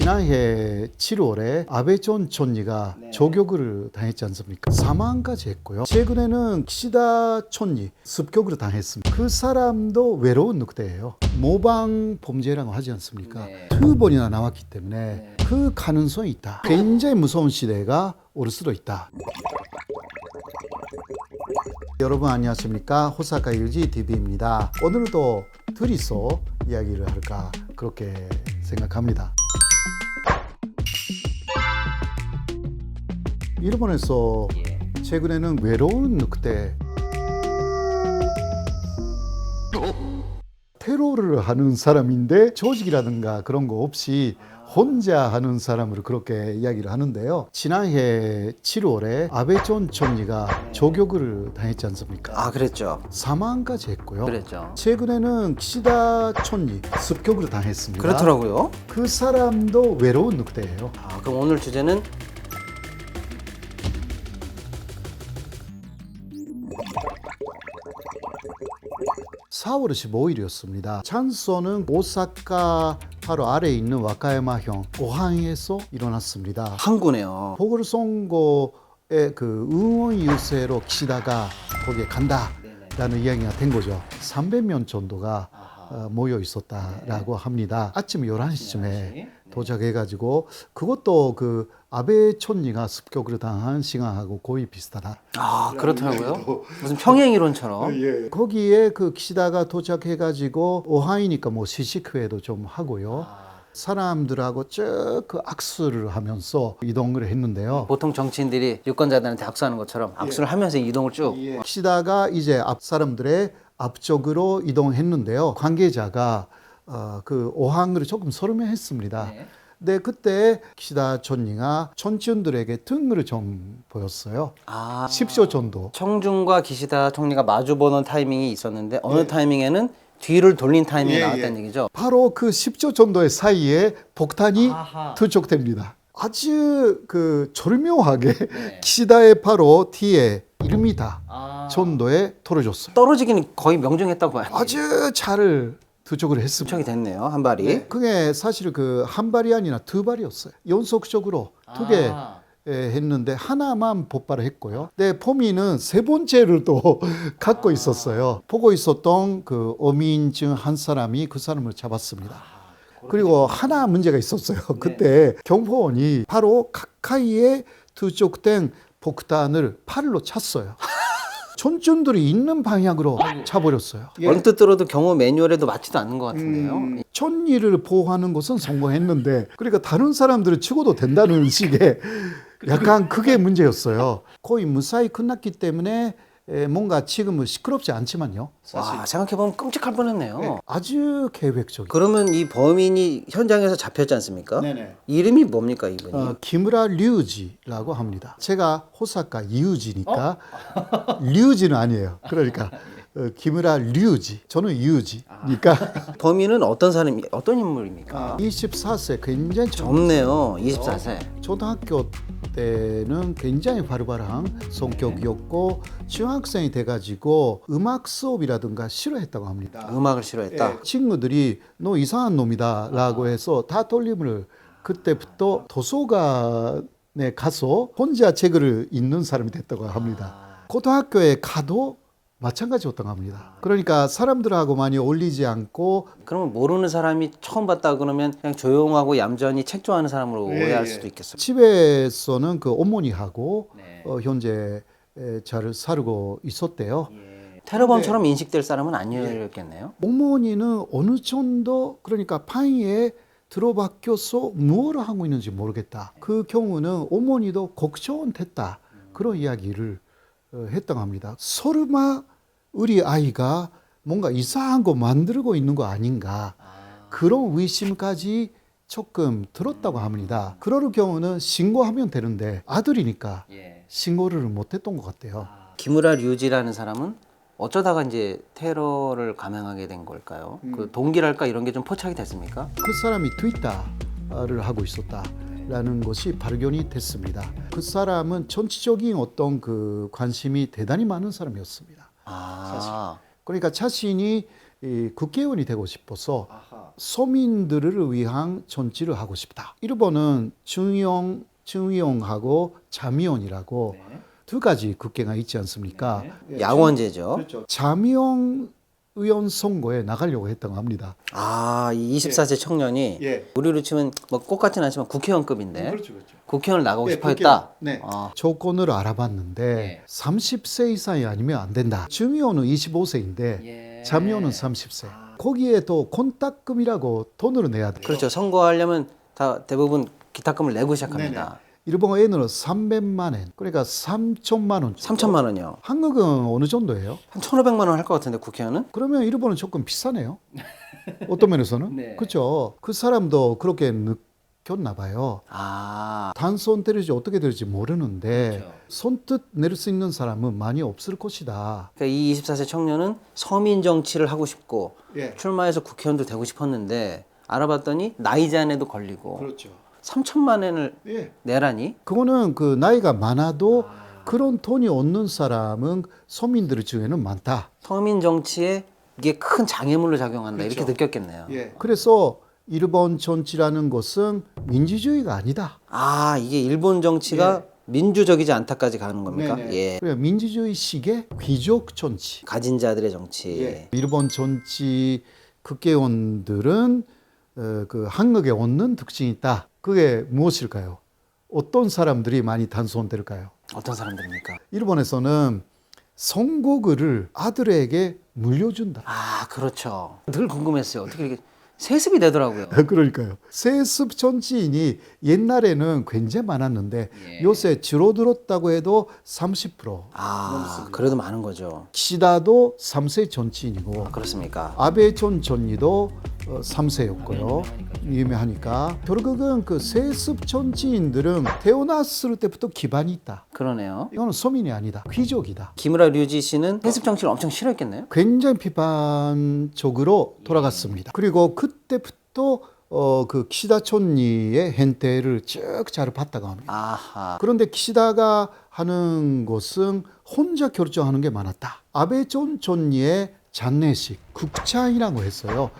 지난해 7월에 아베 전 총리가 네. 조격을 당했지 않습니까? 사망까지 했고요. 최근에는 키시다 총리 습격을 당했습니다. 그 사람도 외로운 늑대예요. 모방 범죄라고 하지 않습니까? 네. 두 번이나 나왔기 때문에 네. 그 가능성이 있다. 굉장히 무서운 시대가 올 수도 있다. 여러분 안녕하십니까 호사카 일지 TV입니다. 오늘도 둘이서 이야기를 할까 그렇게 생각합니다. 일본에서 예. 최근에는 외로운 늑대 테러를 하는 사람인데 조직이라든가 그런 거 없이 혼자 하는 사람으로 그렇게 이야기를 하는데요. 지난해 7월에 아베 전 총리가 조격을 당했지 않습니까? 아 그랬죠. 사망까지 했고요. 그랬죠. 최근에는 키시다 총리 습격을 당했습니다. 그렇더라고요. 그 사람도 외로운 늑대예요. 아, 그럼 오늘 주제는 사월 15일이었습니다. 찬소는 오사카 바로 아래에 있는 와카야마현 오항에서 일어났습니다. 항구네요. 보궐선거의 그 의원 유세로 키시다가 거기에 간다라는 이야기가 된 거죠. 300명 정도가 어, 모여 있었다라고 합니다. 아침 11시쯤에 도착해가지고 그것도 그 아베 총리가 습격을 당한 시간하고 거의 비슷하다. 아 그렇더라고요. 무슨 평행 이론처럼. 거기에 그 키시다가 도착해가지고 오하이니까 뭐 시식회도 좀 하고요. 사람들하고 쭉 그 악수를 하면서 이동을 했는데요. 보통 정치인들이 유권자들한테 악수하는 것처럼 악수를 하면서 이동을 쭉. 키시다가 이제 앞 사람들의 앞쪽으로 이동했는데요. 관계자가 어, 그 오항을 조금 설명했습니다. 네. 근데 그때 키시다 총리가 촌지원들에게 등을 좀 보였어요. 아 10초 정도. 청중과 기시다 총리가 마주 보는 타이밍이 있었는데 어느 타이밍에는 뒤를 돌린 타이밍이 예, 나왔다는 예. 얘기죠. 바로 그 10초 정도의 사이에 폭탄이 아하. 투척됩니다. 아주 그 절묘하게 네. 키시다의 바로 뒤에 1m 아. 정도에 떨어졌어요. 떨어지기는 거의 명중했다고 봐요. 아주 잘 투척을 했습니다. 투척이 됐네요 한 발이. 그게 사실 그 한 발이 아니라 두 발이었어요. 연속적으로 두개 아. 했는데 하나만 복발을 했고요. 근데 포미는 세 번째를 또 갖고 있었어요. 보고 있었던 그 어민증 한 사람이 그 사람을 잡았습니다. 그리고 하나 문제가 있었어요. 그때 경호원이 바로 가까이에 투척된 폭탄을 팔로 찼어요. 촌촌들이 있는 방향으로 차버렸어요. 얼뜻 들어도 경호 매뉴얼에도 맞지도 않는 것 같은데요. 음. 촌리를 보호하는 것은 성공했는데 그러니까 다른 들을 치고도 된다는 식의 약간 그게 문제였어요. 거의 무사히 끝났기 때문에 에, 뭔가 지금은 시끄럽지 않지만요. 와 생각해보면 끔찍할 뻔했네요. 아주 계획적인. 그러면 이 범인이 현장에서 잡혔지 않습니까? 네네. 이름이 뭡니까 이분이? 어, 기무라 류지라고 합니다. 제가 호사카 이유지니까 류지는 아니에요. 그러니까 어, 기무라 류지. 저는 이유지니까 범인은 어떤 사람이 어떤 인물입니까? 24세 굉장히 젊 젊네요. 24세. 초등학교 때는 굉장히 바르바르한 성격이었고 중학생이 돼가지고 음악 수업이라든가 싫어했다고 합니다. 음악을 싫어했다. 친구들이 너 이상한 놈이다라고 해서 다 돌림을 그때부터 도서관에 가서 혼자 책을 읽는 사람이 됐다고 합니다. 고등학교에 가도 마찬가지였다고 합니다. 그러니까 사람들하고 많이 어울리지 않고 그러면 모르는 사람이 처음 봤다 그러면 그냥 조용하고 얌전히 책 좋아하는 사람으로 예, 오해할 예. 수도 있겠어요. 집에서는 그 어머니하고 네. 어, 현재 에, 잘 살고 있었대요. 테러범처럼 인식될 사람은 아니었겠네요. 어머니는 어느 정도 그러니까 방에 들어박혀서 무엇을 하고 있는지 모르겠다. 그 경우는 어머니도 걱정됐다. 그런 이야기를 어, 했다고 합니다. 설마 우리 아이가 뭔가 이상한 거 만들고 있는 거 아닌가. 그런 의심까지 조금 들었다고 합니다. 그럴 경우는 신고하면 되는데 아들이니까 신고를 못했던 것 같아요. 기무라 류지라는 사람은 어쩌다가 이제 테러를 감행하게 된 걸까요? 그 동기랄까 이런 게 좀 포착이 됐습니까? 그 사람이 트위터를 하고 있었다라는 것이 발견이 됐습니다. 그 사람은 정치적인 어떤 그 관심이 대단히 많은 사람이었습니다. 아, 그러니까 자신이 이 국회의원이 되고 싶어서 서민들을 위한 정치를 하고 싶다. 일본은 중용, 중용하고 자미원이라고 두 가지 국계가 있지 않습니까? 양원제죠. 그렇죠. 자미원 의원 선거에 나가려고 했다고 합니다. 아, 이 24세 청년이 예. 우리로 치면 뭐 꽃같진 않지만 국회의원급인데 그렇죠. 국회의원을 나가고 네, 싶어 했다. 네. 아, 조건을 알아봤는데 네. 30세 이상이 아니면 안 된다. 중의원은 25세인데 예. 자미원은 30세. 거기에 또 콘딱금이라고 돈을 내야 돼요. 그렇죠. 선거하려면 다 대부분 기타금을 내고 시작합니다. 일본 엔으로 300만 엔, 그러니까 3천만 원. 3천만 원이요. 한국은 어느 정도예요? 한 1,500만 원 할 것 같은데 국회의원은? 그러면 일본은 조금 비싸네요. 어떤 면에서는? 네. 그렇죠. 그 사람도 그렇게 느꼈나 봐요. 아, 단손 때릴지 어떻게 될지 모르는데 그렇죠. 손뜻 낼 수 있는 사람은 많이 없을 것이다. 그러니까 이 24세 청년은 서민 정치를 하고 싶고 예. 출마해서 국회의원도 되고 싶었는데 알아봤더니 나이 제한에도 걸리고 그렇죠. 3천만 원을 예. 내라니 그거는 그 나이가 많아도 그런 돈이 없는 사람은 서민들 중에는 많다. 서민 정치에 이게 큰 장애물로 작용한다 이렇게 그렇죠. 느꼈겠네요. 그래서 일본 정치라는 것은 민주주의가 아니다. 아 이게 일본 정치가 민주적이지 않다까지 가는 겁니까? 네네. 예. 그래 민주주의식의 귀족 정치. 가진 자들의 정치. 일본 정치 국회의원들은 어, 그 한국에 얻는 특징이 있다. 그게 무엇일까요? 어떤 사람들이 많이 단손될까요? 어떤 사람들입니까? 일본에서는 선거구를 아들에게 물려준다. 아 그렇죠. 늘 궁금했어요. 어떻게 이렇게 세습이 되더라고요. 그러니까요. 세습 정치인이 옛날에는 굉장히 많았는데 예. 요새 줄어들었다고 해도 30%. 아 그래도 많은 거죠. 키시다도 3세 정치인이고 아, 그렇습니까? 아베 전 전이도 어, 3세였고요. 유명하니까 결국은 그 세습 정치인들은 태어났을 때부터 기반이 있다. 그러네요. 이거는 서민이 아니다. 귀족이다. 기무라 류지 씨는 세습 정치를 엄청 싫어했겠네요. 굉장히 비판적으로 돌아갔습니다. 그리고 그때부터 어, 그 키시다 촌리의 hen태를 쭉 잘 봤다고 합니다. 아하. 그런데 키시다가 하는 것은 혼자 결정하는 게 많았다. 아베 전 촌리의 잔내식, 국차이라고 했어요.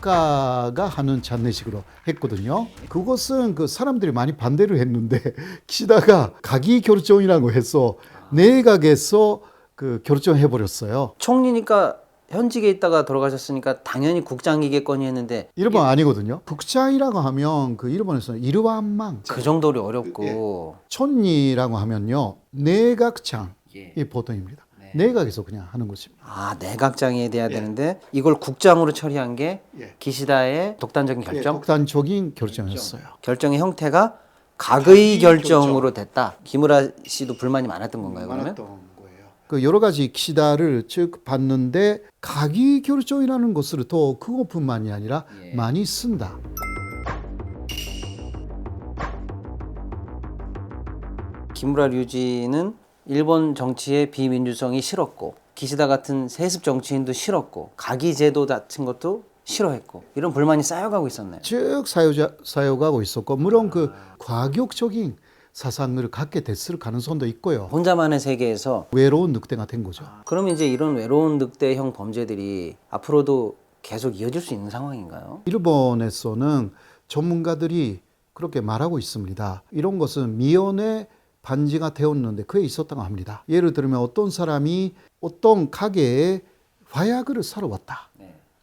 국가가 하는 잔내식으로 했거든요. 그것은 그 사람들이 많이 반대를 했는데 키시다가 가기 결정이라고 해서 내각에서 그 결정해 버렸어요. 총리니까 현직에 있다가 돌아가셨으니까 당연히 국장이겠거니 했는데 일본 아니거든요. 국장이라고 하면 그 일본에서는 일완망, 그 정도로 어렵고 촌리라고 하면요 내각장이 예. 보통입니다. 내각에서 그냥 하는 것입니다. 아 내각장이 돼야 되는데 이걸 국장으로 처리한 게 예. 기시다의 독단적인 결정 독단적인 결정이었어요. 결정의 형태가 각의 결정으로 됐다. 기무라 씨도 불만이 많았던 건가요 그러면? 거예요. 그 여러 가지 기시다를 쭉 봤는데 가기 결정이라는 것을 더 그것뿐만이 아니라 예. 많이 쓴다. 기무라 류지는 일본 정치의 비민주성이 싫었고 기시다 같은 세습 정치인도 싫었고 가기 제도 같은 것도 싫어했고 이런 불만이 쌓여가고 있었네요. 쭉 사유자, 사유가고 있었고 물론 그 과격적인 사상을 갖게 됐을 가능성도 있고요. 혼자만의 세계에서 외로운 늑대가 된 거죠. 그러면 이제 이런 외로운 늑대형 범죄들이 앞으로도 계속 이어질 수 있는 상황인가요? 일본에서는 전문가들이 그렇게 말하고 있습니다. 이런 것은 미연의 반지가 되었는데 그에 있었다고 합니다. 예를 들면 어떤 사람이 어떤 가게에 화약을 사러 왔다.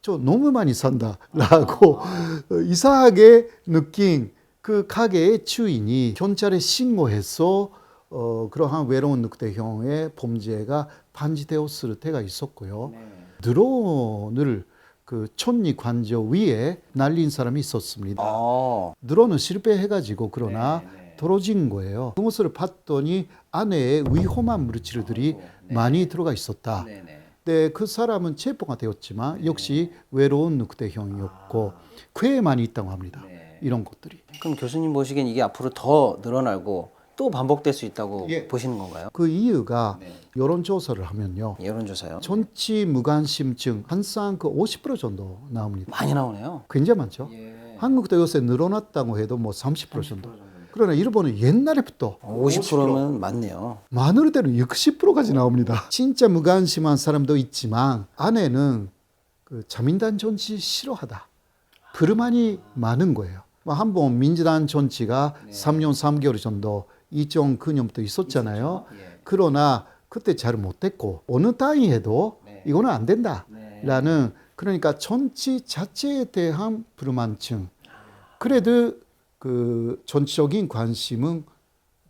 저 너무 많이 산다라고 이상하게 느낀 그 가게의 주인이 경찰에 신고해서 어, 그러한 외로운 늑대형의 범죄가 반지되었을 때가 있었고요. 드론을 그 촌리 관저 위에 날린 사람이 있었습니다. 어, 드론은 실패해가지고 그러나 떨어진 거예요. 그것을 봤더니 안에 위험한 물질들이 많이 들어가 있었다. 네, 그 사람은 체포가 되었지만 역시 외로운 늑대형이었고 꽤 많이 있다고 합니다. 이런 것들이. 그럼 교수님 보시기엔 이게 앞으로 더 늘어나고 또 반복될 수 있다고 예. 보시는 건가요? 그 이유가 여론조사를 하면요. 여론조사요? 정치 무관심증 항상 그 50% 정도 나옵니다. 많이 나오네요. 굉장히 많죠. 한국도 요새 늘어났다고 해도 뭐 30% 정도. 그러나 일본은 옛날에부터 50%면 많네요. 많을 때는 60%까지 나옵니다. 진짜 무관심한 사람도 있지만 안에는 그 자민당 정치 싫어하다. 불만이 많은 거예요. 뭐 한번 민주당 정치가 네. 3년 3개월 정도 2009년부터 있었잖아요. 예. 그러나 그때 잘 못됐고 어느 땅이 해도 네. 이거는 안 된다. 네. 라는 그러니까 정치 자체에 대한 불만증. 그래도 그 정치적인 관심은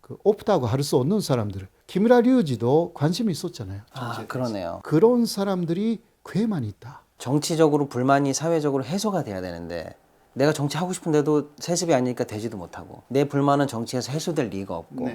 그 없다고 할 수 없는 사람들. 김우라 류지도 관심이 있었잖아요. 아, 그러네요. 그런 사람들이 꽤 많이 있다. 정치적으로 불만이 사회적으로 해소가 돼야 되는데 내가 정치하고 싶은데도 세습이 아니니까 되지도 못하고 내 불만은 정치에서 해소될 리가 없고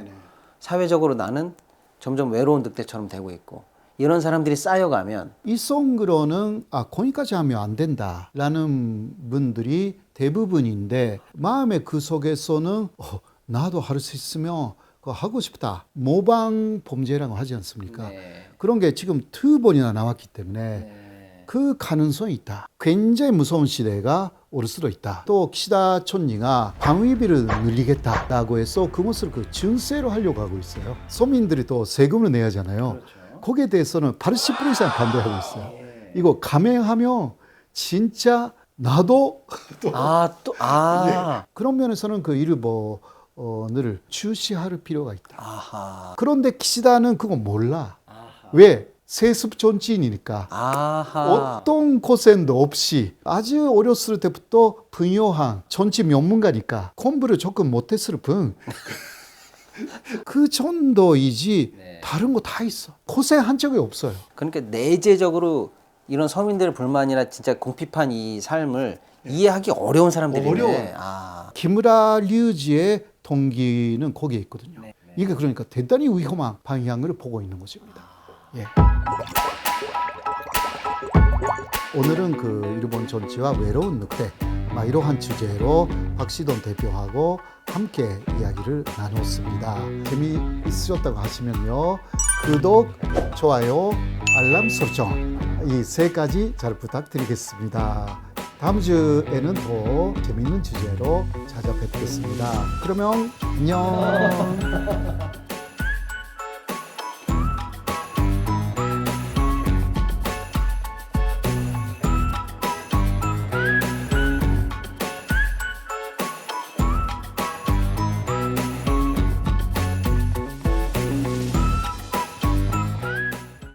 사회적으로 나는 점점 외로운 늑대처럼 되고 있고 이런 사람들이 쌓여가면 이성으로는 아 거기까지 하면 안 된다라는 분들이 대부분인데 마음의 그 속에서는 어, 나도 할 수 있으면 그거 하고 싶다 모방 범죄라고 하지 않습니까? 네. 그런 게 지금 두 번이나 나왔기 때문에 네. 그 가능성이 있다. 굉장히 무서운 시대가 올 수도 있다. 또 키시다 촌리가 방위비를 늘리겠다라고 해서 그것을 그 증세로 하려고 하고 있어요. 서민들이 또 세금을 내야 하잖아요. 거기에 대해서는 80% 이상 반대하고 있어요. 이거 감행하면 진짜 나도 아, 또, 아. 그런 면에서는 그 일을 뭐, 어, 늘 주시할 필요가 있다. 아하. 그런데 키시다는 그거 몰라. 왜? 세습 정치인이니까. 아하. 어떤 고생도 없이 아주 어렸을 때부터 분요한 정치 전문가니까 공부를 조금 못했을 뿐. 그 정도이지 네. 다른 거 다 있어. 고생한 적이 없어요. 그러니까 내재적으로 이런 서민들의 불만이나 진짜 궁핍한 이 삶을 이해하기 어려운 사람들이네. 어려워요. 아. 김우라 류지의 동기는 거기에 있거든요. 네. 이게 그러니까 대단히 위험한 방향을 보고 있는 것입니다. 예. 오늘은 그 일본 정치와 외로운 늑대 막 이러한 주제로 박시돈 대표하고 함께 이야기를 나눴습니다. 재미있으셨다고 하시면요 구독, 좋아요, 알람 설정 이 세 가지 잘 부탁드리겠습니다. 다음 주에는 더 재밌는 주제로 찾아뵙겠습니다. 그러면 안녕.